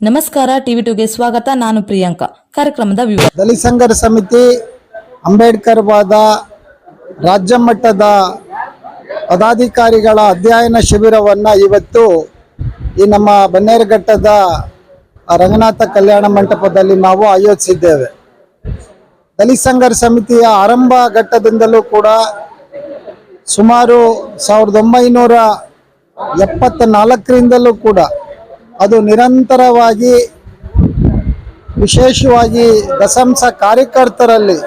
ನಮಸ್ಕಾರ, ಟಿವಿ ಟುಗೆ ಸ್ವಾಗತ. ನಾನು ಪ್ರಿಯಾಂಕಾ. ಕಾರ್ಯಕ್ರಮದ ವಿವರ. ದಲಿತ ಸಂಘರ್ಷ ಸಮಿತಿ ಅಂಬೇಡ್ಕರ್ ವಾದ ರಾಜ್ಯ ಮಟ್ಟದ ಪದಾಧಿಕಾರಿಗಳ ಅಧ್ಯಯನ ಶಿಬಿರವನ್ನು ಇವತ್ತು ಈ ನಮ್ಮ ಬನ್ನೇರುಘಟ್ಟದ ರಂಗನಾಥ ಕಲ್ಯಾಣ ಮಂಟಪದಲ್ಲಿ ನಾವು ಆಯೋಜಿಸಿದ್ದೇವೆ. ದಲಿತ ಸಂಘರ್ಷ ಸಮಿತಿಯ ಆರಂಭ ಘಟ್ಟದಿಂದಲೂ ಕೂಡ ಸುಮಾರು ಸಾವಿರದ ಒಂಬೈನೂರ ಎಪ್ಪತ್ತ ನಾಲ್ಕರಿಂದಲೂ ಕೂಡ ಅದು ನಿರಂತರವಾಗಿ, ವಿಶೇಷವಾಗಿ ದಸಂಸ ಕಾರ್ಯಕರ್ತರಲ್ಲಿ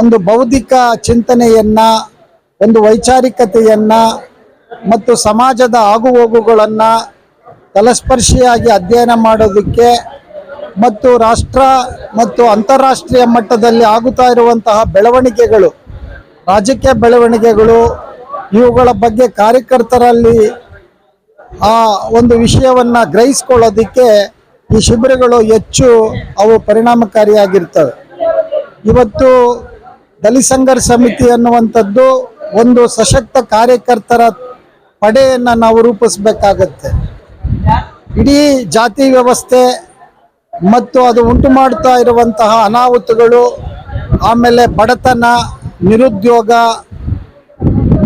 ಒಂದು ಬೌದ್ಧಿಕ ಚಿಂತನೆಯನ್ನ, ಒಂದು ವೈಚಾರಿಕತೆಯನ್ನು ಮತ್ತು ಸಮಾಜದ ಆಗುಹೋಗುಗಳನ್ನು ತಲಸ್ಪರ್ಶಿಯಾಗಿ ಅಧ್ಯಯನ ಮಾಡೋದಕ್ಕೆ ಮತ್ತು ರಾಷ್ಟ್ರ ಮತ್ತು ಅಂತಾರಾಷ್ಟ್ರೀಯ ಮಟ್ಟದಲ್ಲಿ ಆಗುತ್ತಾ ಇರುವಂತಹ ಬೆಳವಣಿಗೆಗಳು, ರಾಜಕೀಯ ಬೆಳವಣಿಗೆಗಳು, ಇವುಗಳ ಬಗ್ಗೆ ಕಾರ್ಯಕರ್ತರಲ್ಲಿ ಆ ಒಂದು ವಿಷಯವನ್ನ ಗ್ರಹಿಸ್ಕೊಳ್ಳೋದಕ್ಕೆ ಈ ಶಿಬಿರಗಳು ಹೆಚ್ಚು ಅವು ಪರಿಣಾಮಕಾರಿಯಾಗಿರ್ತವೆ. ಇವತ್ತು ದಲಿತ ಸಮಿತಿ ಅನ್ನುವಂಥದ್ದು ಒಂದು ಸಶಕ್ತ ಕಾರ್ಯಕರ್ತರ ಪಡೆಯನ್ನು ನಾವು ರೂಪಿಸಬೇಕಾಗತ್ತೆ. ಇಡೀ ಜಾತಿ ವ್ಯವಸ್ಥೆ ಮತ್ತು ಅದು ಉಂಟು ಮಾಡ್ತಾ ಇರುವಂತಹ ಅನಾಹುತಗಳು, ಆಮೇಲೆ ಬಡತನ, ನಿರುದ್ಯೋಗ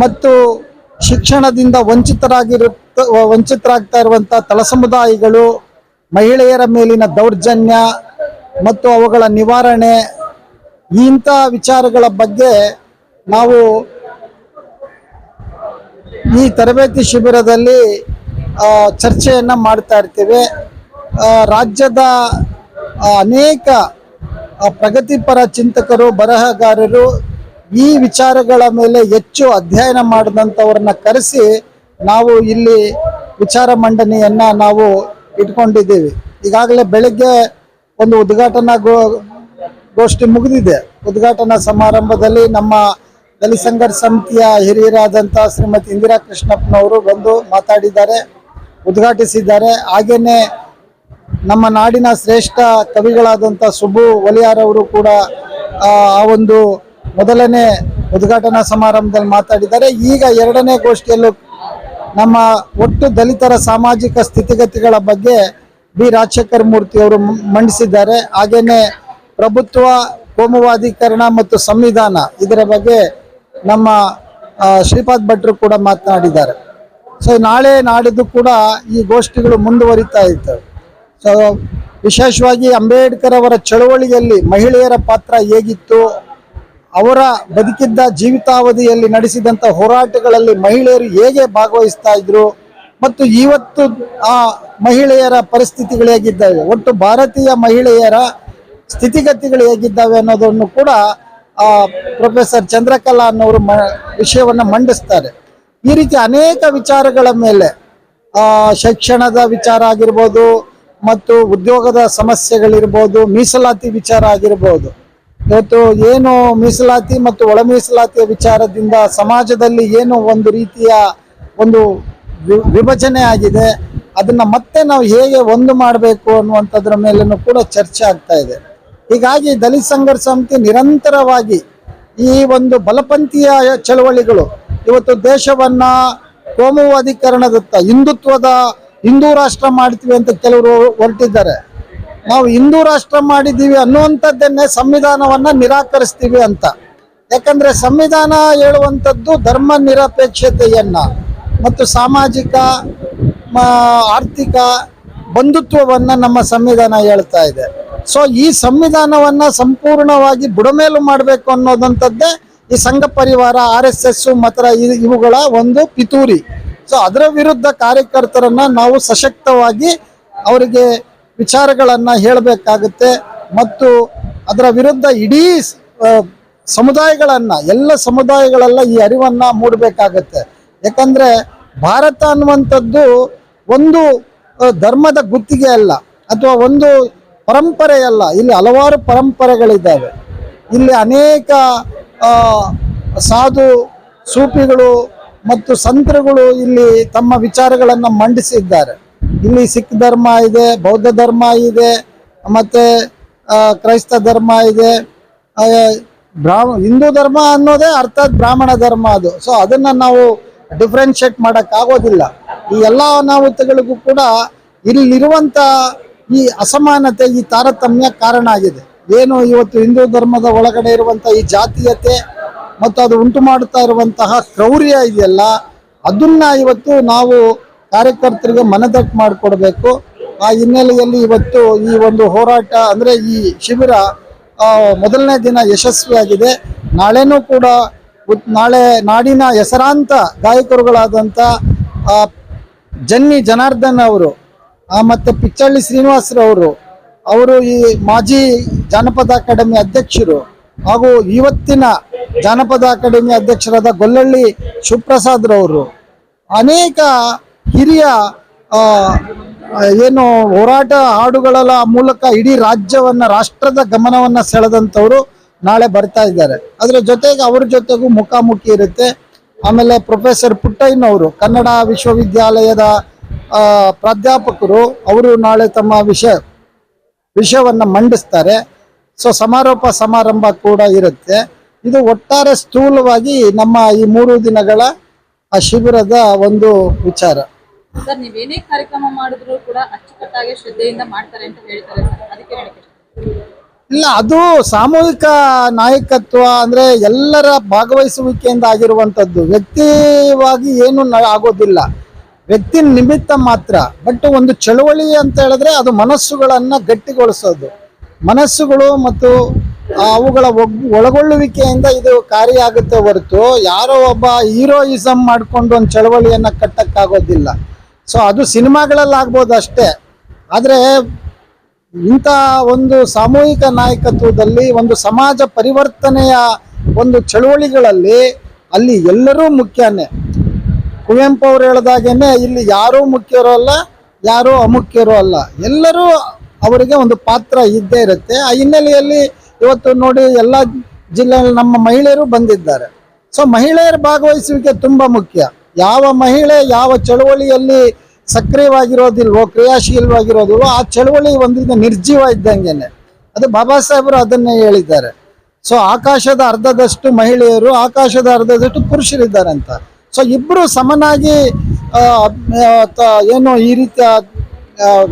ಮತ್ತು ಶಿಕ್ಷಣದಿಂದ ವಂಚಿತರಾಗಿರುತ್ತ ವಂಚಿತರಾಗ್ತಾ ಇರುವಂತಹ ತಳ ಸಮುದಾಯಗಳು, ಮಹಿಳೆಯರ ಮೇಲಿನ ದೌರ್ಜನ್ಯ ಮತ್ತು ಅವುಗಳ ನಿವಾರಣೆ, ಇಂಥ ವಿಚಾರಗಳ ಬಗ್ಗೆ ನಾವು ಈ ತರಬೇತಿ ಶಿಬಿರದಲ್ಲಿ ಚರ್ಚೆಯನ್ನ ಮಾಡ್ತಾ ಇರ್ತೀವಿ. ರಾಜ್ಯದ ಅನೇಕ ಪ್ರಗತಿಪರ ಚಿಂತಕರು, ಬರಹಗಾರರು ಈ ವಿಚಾರಗಳ ಮೇಲೆ ಹೆಚ್ಚು ಅಧ್ಯಯನ ಮಾಡಿದಂಥವ್ರನ್ನ ಕರೆಸಿ ನಾವು ಇಲ್ಲಿ ವಿಚಾರ ಮಂಡನೆಯನ್ನ ನಾವು ಇಟ್ಕೊಂಡಿದ್ದೀವಿ. ಈಗಾಗಲೇ ಬೆಳಗ್ಗೆ ಒಂದು ಉದ್ಘಾಟನಾ ಗೋ, ಗೋಷ್ಠಿ ಮುಗಿದಿದೆ. ಉದ್ಘಾಟನಾ ಸಮಾರಂಭದಲ್ಲಿ ನಮ್ಮ ದಲಿತ ಸಮಿತಿಯ ಹಿರಿಯರಾದಂಥ ಶ್ರೀಮತಿ ಇಂದಿರಾ ಕೃಷ್ಣಪ್ಪನವರು ಬಂದು ಮಾತಾಡಿದ್ದಾರೆ, ಉದ್ಘಾಟಿಸಿದ್ದಾರೆ. ಹಾಗೆಯೇ ನಮ್ಮ ನಾಡಿನ ಶ್ರೇಷ್ಠ ಕವಿಗಳಾದಂಥ ಸುಬ್ಬು ಒಲಿಯಾರವರು ಕೂಡ ಆ ಒಂದು ಮೊದಲನೇ ಉದ್ಘಾಟನಾ ಸಮಾರಂಭದಲ್ಲಿ ಮಾತಾಡಿದ್ದಾರೆ. ಈಗ ಎರಡನೇ ಗೋಷ್ಠಿಯಲ್ಲೂ ನಮ್ಮ ಒಟ್ಟು ದಲಿತರ ಸಾಮಾಜಿಕ ಸ್ಥಿತಿಗತಿಗಳ ಬಗ್ಗೆ ಬಿ. ರಾಜಶೇಖರ್ ಮೂರ್ತಿ ಅವರು ಮಂಡಿಸಿದ್ದಾರೆ. ಹಾಗೇನೆ ಪ್ರಭುತ್ವ, ಕೋಮುವಾದೀಕರಣ ಮತ್ತು ಸಂವಿಧಾನ ಇದರ ಬಗ್ಗೆ ನಮ್ಮ ಶ್ರೀಪಾದ್ ಭಟ್ರು ಕೂಡ ಮಾತನಾಡಿದ್ದಾರೆ. ಸೊ, ನಾಳೆ ನಾಡಿದ್ದು ಕೂಡ ಈ ಗೋಷ್ಠಿಗಳು ಮುಂದುವರಿತಾ ಇರ್ತವೆ. ಸೊ, ವಿಶೇಷವಾಗಿ ಅಂಬೇಡ್ಕರ್ ಅವರ ಚಳವಳಿಯಲ್ಲಿ ಮಹಿಳೆಯರ ಪಾತ್ರ ಹೇಗಿತ್ತು? ಅವರ ಬದುಕಿದ್ದ ಜೀವಿತಾವಧಿಯಲ್ಲಿ ನಡೆಸಿದಂಥ ಹೋರಾಟಗಳಲ್ಲಿ ಮಹಿಳೆಯರು ಹೇಗೆ ಭಾಗವಹಿಸ್ತಾ ಇದ್ರು ಮತ್ತು ಇವತ್ತು ಆ ಮಹಿಳೆಯರ ಪರಿಸ್ಥಿತಿಗಳು ಹೇಗಿದ್ದಾವೆ? ಒಟ್ಟು ಭಾರತೀಯ ಮಹಿಳೆಯರ ಸ್ಥಿತಿಗತಿಗಳು ಹೇಗಿದ್ದಾವೆ ಅನ್ನೋದನ್ನು ಕೂಡ ಆ ಪ್ರೊಫೆಸರ್ ಚಂದ್ರಕಲಾ ಅನ್ನೋರು ಮ, ವಿಷಯವನ್ನು ಮಂಡಿಸ್ತಾರೆ. ಈ ರೀತಿ ಅನೇಕ ವಿಚಾರಗಳ ಮೇಲೆ, ಆ, ಶಿಕ್ಷಣದ ವಿಚಾರ ಆಗಿರ್ಬೋದು ಮತ್ತು ಉದ್ಯೋಗದ ಸಮಸ್ಯೆಗಳಿರ್ಬೋದು, ಮೀಸಲಾತಿ ವಿಚಾರ ಆಗಿರ್ಬೋದು ಇವತ್ತು ಏನು ಮೀಸಲಾತಿ ಮತ್ತು ಒಳ ಮೀಸಲಾತಿಯ ವಿಚಾರದಿಂದ ಸಮಾಜದಲ್ಲಿ ಏನು ಒಂದು ರೀತಿಯ ಒಂದು ವಿಭಜನೆ ಆಗಿದೆ, ಅದನ್ನ ಮತ್ತೆ ನಾವು ಹೇಗೆ ಒಂದು ಮಾಡಬೇಕು ಅನ್ನುವಂಥದ್ರ ಮೇಲೂ ಕೂಡ ಚರ್ಚೆ ಆಗ್ತಾ ಇದೆ. ಹೀಗಾಗಿ ದಲಿತ ಸಂಘರ್ಷ ಸಮಿತಿ ನಿರಂತರವಾಗಿ ಈ ಒಂದು ಬಲಪಂಥೀಯ ಚಳವಳಿಗಳು, ಇವತ್ತು ದೇಶವನ್ನ ಕೋಮುವಾದೀಕರಣದತ್ತ ಹಿಂದುತ್ವದ ಹಿಂದೂ ರಾಷ್ಟ್ರ ಮಾಡ್ತೀವಿ ಅಂತ ಕೆಲವರು ಹೊರಟಿದ್ದಾರೆ. ನಾವು ಹಿಂದೂ ರಾಷ್ಟ್ರ ಮಾಡಿದ್ದೀವಿ ಅನ್ನುವಂಥದ್ದನ್ನೇ ಸಂವಿಧಾನವನ್ನ ನಿರಾಕರಿಸ್ತೀವಿ ಅಂತ. ಯಾಕಂದ್ರೆ ಸಂವಿಧಾನ ಹೇಳುವಂಥದ್ದು ಧರ್ಮ ನಿರಪೇಕ್ಷತೆಯನ್ನ ಮತ್ತು ಸಾಮಾಜಿಕ ಆರ್ಥಿಕ ಬಂಧುತ್ವವನ್ನು ನಮ್ಮ ಸಂವಿಧಾನ ಹೇಳ್ತಾ ಇದೆ. ಸೊ ಈ ಸಂವಿಧಾನವನ್ನ ಸಂಪೂರ್ಣವಾಗಿ ಬುಡಮೇಲು ಮಾಡಬೇಕು ಅನ್ನೋದಂಥದ್ದೇ ಈ ಸಂಘ ಪರಿವಾರ, ಆರ್ ಎಸ್ ಎಸ್, ಮಾತ್ರ ಇವುಗಳ ಒಂದು ಪಿತೂರಿ. ಸೊ ಅದರ ವಿರುದ್ಧ ಕಾರ್ಯಕರ್ತರನ್ನ ನಾವು ಸಶಕ್ತವಾಗಿ ಅವರಿಗೆ ವಿಚಾರಗಳನ್ನ ಹೇಳಬೇಕಾಗುತ್ತೆ ಮತ್ತು ಅದರ ವಿರುದ್ಧ ಇಡೀ ಸಮುದಾಯಗಳನ್ನು, ಎಲ್ಲ ಸಮುದಾಯಗಳೆಲ್ಲ ಈ ಅರಿವನ್ನ ಮೂಡಬೇಕಾಗತ್ತೆ. ಯಾಕಂದ್ರೆ ಭಾರತ ಅನ್ನುವಂಥದ್ದು ಒಂದು ಧರ್ಮದ ಗುತ್ತಿಗೆ ಅಲ್ಲ, ಅಥವಾ ಒಂದು ಪರಂಪರೆಯಲ್ಲ ಇಲ್ಲಿ ಹಲವಾರು ಪರಂಪರೆಗಳಿದ್ದಾವೆ. ಇಲ್ಲಿ ಅನೇಕ ಸಾಧು ಸೂಪಿಗಳು ಮತ್ತು ಸಂತರುಗಳು ಇಲ್ಲಿ ತಮ್ಮ ವಿಚಾರಗಳನ್ನು ಮಂಡಿಸಿದ್ದಾರೆ. ಇಲ್ಲಿ ಸಿಖ್ ಧರ್ಮ ಇದೆ, ಬೌದ್ಧ ಧರ್ಮ ಇದೆ, ಮತ್ತೆ ಕ್ರೈಸ್ತ ಧರ್ಮ ಇದೆ. ಬ್ರಾಹ್ಮ, ಹಿಂದೂ ಧರ್ಮ ಅನ್ನೋದೇ ಅರ್ಥಾತ್ ಬ್ರಾಹ್ಮಣ ಧರ್ಮ ಅದು. ಸೊ ಅದನ್ನ ನಾವು ಡಿಫ್ರೆನ್ಷಿಯೇಟ್ ಮಾಡಕ್ ಆಗೋದಿಲ್ಲ ಈ ಎಲ್ಲ ಅನಾಹುತಗಳಿಗೂ ಕೂಡ ಇಲ್ಲಿರುವಂತ ಈ ಅಸಮಾನತೆ, ಈ ತಾರತಮ್ಯ ಕಾರಣ ಆಗಿದೆ. ಏನು ಇವತ್ತು ಹಿಂದೂ ಧರ್ಮದ ಒಳಗಡೆ ಇರುವಂತಹ ಈ ಜಾತೀಯತೆ ಮತ್ತು ಅದು ಉಂಟು ಮಾಡುತ್ತಾ ಇರುವಂತಹ ಕ್ರೌರ್ಯ ಇದೆಯಲ್ಲ, ಅದನ್ನ ಇವತ್ತು ನಾವು ಕಾರ್ಯಕರ್ತರಿಗೆ ಮನದಟ್ಟು ಮಾಡಿಕೊಡ್ಬೇಕು. ಆ ಹಿನ್ನೆಲೆಯಲ್ಲಿ ಇವತ್ತು ಈ ಒಂದು ಹೋರಾಟ, ಅಂದರೆ ಈ ಶಿಬಿರ ಮೊದಲನೇ ದಿನ ಯಶಸ್ವಿಯಾಗಿದೆ. ನಾಳೆನೂ ಕೂಡ ನಾಳೆ ನಾಡಿನ ಹೆಸರಾಂತ ಗಾಯಕರುಗಳಾದಂಥ ಜನ್ನಿ ಜನಾರ್ದನ್ ಅವರು ಮತ್ತೆ ಪಿಚ್ಚಳ್ಳಿ ಶ್ರೀನಿವಾಸರವರು ಅವರು ಈ ಮಾಜಿ ಜಾನಪದ ಅಕಾಡೆಮಿ ಅಧ್ಯಕ್ಷರು ಹಾಗೂ ಇವತ್ತಿನ ಜಾನಪದ ಅಕಾಡೆಮಿ ಅಧ್ಯಕ್ಷರಾದ ಗೊಲ್ಲಳ್ಳಿ ಶಿವಪ್ರಸಾದ್ರವರು ಅನೇಕ ಹಿರಿಯ ಏನು ಹೋರಾಟ ಹಾಡುಗಳ ಮೂಲಕ ಇಡೀ ರಾಜ್ಯವನ್ನ, ರಾಷ್ಟ್ರದ ಗಮನವನ್ನ ಸೆಳೆದಂಥವ್ರು ನಾಳೆ ಬರ್ತಾ ಇದ್ದಾರೆ. ಅದರ ಜೊತೆಗೆ ಅವ್ರ ಜೊತೆಗೂ ಮುಖಾಮುಖಿ ಇರುತ್ತೆ. ಆಮೇಲೆ ಪ್ರೊಫೆಸರ್ ಪುಟ್ಟಯ್ಯನವರು, ಕನ್ನಡ ವಿಶ್ವವಿದ್ಯಾಲಯದ ಪ್ರಾಧ್ಯಾಪಕರು, ಅವರು ನಾಳೆ ತಮ್ಮ ವಿಷಯ ವಿಷಯವನ್ನ ಮಂಡಿಸ್ತಾರೆ. ಸೊ, ಸಮಾರೋಪ ಸಮಾರಂಭ ಕೂಡ ಇರುತ್ತೆ. ಇದು ಒಟ್ಟಾರೆ ಸ್ಥೂಲವಾಗಿ ನಮ್ಮ ಈ ಮೂರು ದಿನಗಳ ಆ ಶಿಬಿರದ ಒಂದು ವಿಚಾರ. ಸರ್ ನೀವೇನೇ ಕಾರ್ಯಕ್ರಮ ಮಾಡಿದ್ರು ಕೂಡ ಅಚ್ಚುಕಟ್ಟಾಗಿ ಶ್ರದ್ಧೆಯಿಂದ ಮಾಡ್ತಾರೆ ಅಂತ ಹೇಳ್ತಾರೆ ಸರ್. ಅದಕ್ಕೆ ಇಲ್ಲ, ಅದು ಸಾಮೂಹಿಕ ನಾಯಕತ್ವ ಅಂದ್ರೆ ಎಲ್ಲರ ಭಾಗವಹಿಸುವಿಕೆಯಿಂದ ಆಗಿರುವಂತದ್ದು ವ್ಯಕ್ತಿವಾಗಿ ಏನು ಆಗೋದಿಲ್ಲ. ವ್ಯಕ್ತಿ ನಿಮಿತ್ತ ಮಾತ್ರ. ಬಟ್ ಒಂದು ಚಳುವಳಿ ಅಂತ ಹೇಳಿದ್ರೆ ಅದು ಮನಸ್ಸುಗಳನ್ನ ಗಟ್ಟಿಗೊಳಿಸೋದು. ಮನಸ್ಸುಗಳು ಮತ್ತು ಅವುಗಳ ಒಳಗೊಳ್ಳುವಿಕೆಯಿಂದ ಇದು ಕಾರ್ಯ ಆಗುತ್ತೆ ಹೊರತು ಯಾರೋ ಒಬ್ಬ ಹೀರೋಯಿಸಮ್ ಮಾಡ್ಕೊಂಡು ಒಂದು ಚಳವಳಿಯನ್ನ ಕಟ್ಟಕ್ಕಾಗೋದಿಲ್ಲ. ಸೊ ಅದು ಸಿನಿಮಾಗಳಲ್ಲಿ ಆಗ್ಬೋದು ಅಷ್ಟೇ ಆದರೆ, ಇಂಥ ಒಂದು ಸಾಮೂಹಿಕ ನಾಯಕತ್ವದಲ್ಲಿ ಒಂದು ಸಮಾಜ ಪರಿವರ್ತನೆಯ ಒಂದು ಚಳುವಳಿಗಳಲ್ಲಿ ಅಲ್ಲಿ ಎಲ್ಲರೂ ಮುಖ್ಯನೇ. ಕುವೆಂಪು ಅವರು ಹೇಳ್ದಾಗೇನೆ ಇಲ್ಲಿ ಯಾರೂ ಮುಖ್ಯರು ಅಲ್ಲ, ಯಾರೂ ಅಮುಖ್ಯರು ಅಲ್ಲ. ಎಲ್ಲರೂ ಅವರಿಗೆ ಒಂದು ಪಾತ್ರ ಇದ್ದೇ ಇರುತ್ತೆ. ಆ ಹಿನ್ನೆಲೆಯಲ್ಲಿ ಇವತ್ತು ನೋಡಿ ಎಲ್ಲ ಜಿಲ್ಲೆಯಲ್ಲಿ ನಮ್ಮ ಮಹಿಳೆಯರು ಬಂದಿದ್ದಾರೆ. ಸೊ ಮಹಿಳೆಯರ ಭಾಗವಹಿಸುವಿಕೆ ತುಂಬಾ ಮುಖ್ಯ. ಯಾವ ಮಹಿಳೆ ಯಾವ ಚಳುವಳಿಯಲ್ಲಿ ಸಕ್ರಿಯವಾಗಿರೋದಿಲ್ವೋ, ಕ್ರಿಯಾಶೀಲವಾಗಿರೋದಿಲ್ವೋ, ಆ ಚಳುವಳಿ ಒಂದಿನ ನಿರ್ಜೀವ ಇದ್ದಂಗೆನೆ. ಅದು ಬಾಬಾ ಸಾಹೇಬರು ಅದನ್ನೇ ಹೇಳಿದ್ದಾರೆ. ಸೊ ಆಕಾಶದ ಅರ್ಧದಷ್ಟು ಮಹಿಳೆಯರು, ಆಕಾಶದ ಅರ್ಧದಷ್ಟು ಪುರುಷರಿದ್ದಾರೆ ಅಂತ ಸೊ ಇಬ್ಬರು ಸಮನಾಗಿ ಏನು ಈ ರೀತಿಯ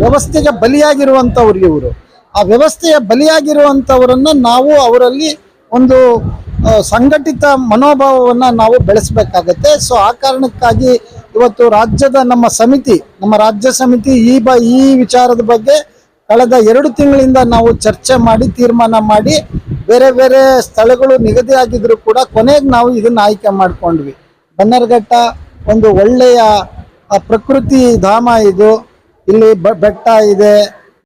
ವ್ಯವಸ್ಥೆಗೆ ಬಲಿಯಾಗಿರುವಂಥವ್ರು ಇವರು. ಆ ವ್ಯವಸ್ಥೆಯ ಬಲಿಯಾಗಿರುವಂಥವರನ್ನ ನಾವು ಅವರಲ್ಲಿ ಒಂದು ಸಂಘಟಿತ ಮನೋಭಾವವನ್ನು ನಾವು ಬೆಳೆಸಬೇಕಾಗತ್ತೆ. ಸೊ ಆ ಕಾರಣಕ್ಕಾಗಿ ಇವತ್ತು ರಾಜ್ಯದ ನಮ್ಮ ಸಮಿತಿ, ನಮ್ಮ ರಾಜ್ಯ ಸಮಿತಿ ಈ ಬ, ಈ ವಿಚಾರದ ಬಗ್ಗೆ ಕಳೆದ ಎರಡು ತಿಂಗಳಿಂದ ನಾವು ಚರ್ಚೆ ಮಾಡಿ, ತೀರ್ಮಾನ ಮಾಡಿ ಬೇರೆ ಬೇರೆ ಸ್ಥಳಗಳು ನಿಗದಿಯಾಗಿದ್ದರೂ ಕೂಡ ಕೊನೆಗೆ ನಾವು ಇದನ್ನ ಆಯ್ಕೆ ಮಾಡ್ಕೊಂಡ್ವಿ. ಬನ್ನರ್ಘಟ್ಟ ಒಂದು ಒಳ್ಳೆಯ ಪ್ರಕೃತಿ ಧಾಮ ಇದು. ಇಲ್ಲಿ ಬೆಟ್ಟ ಇದೆ.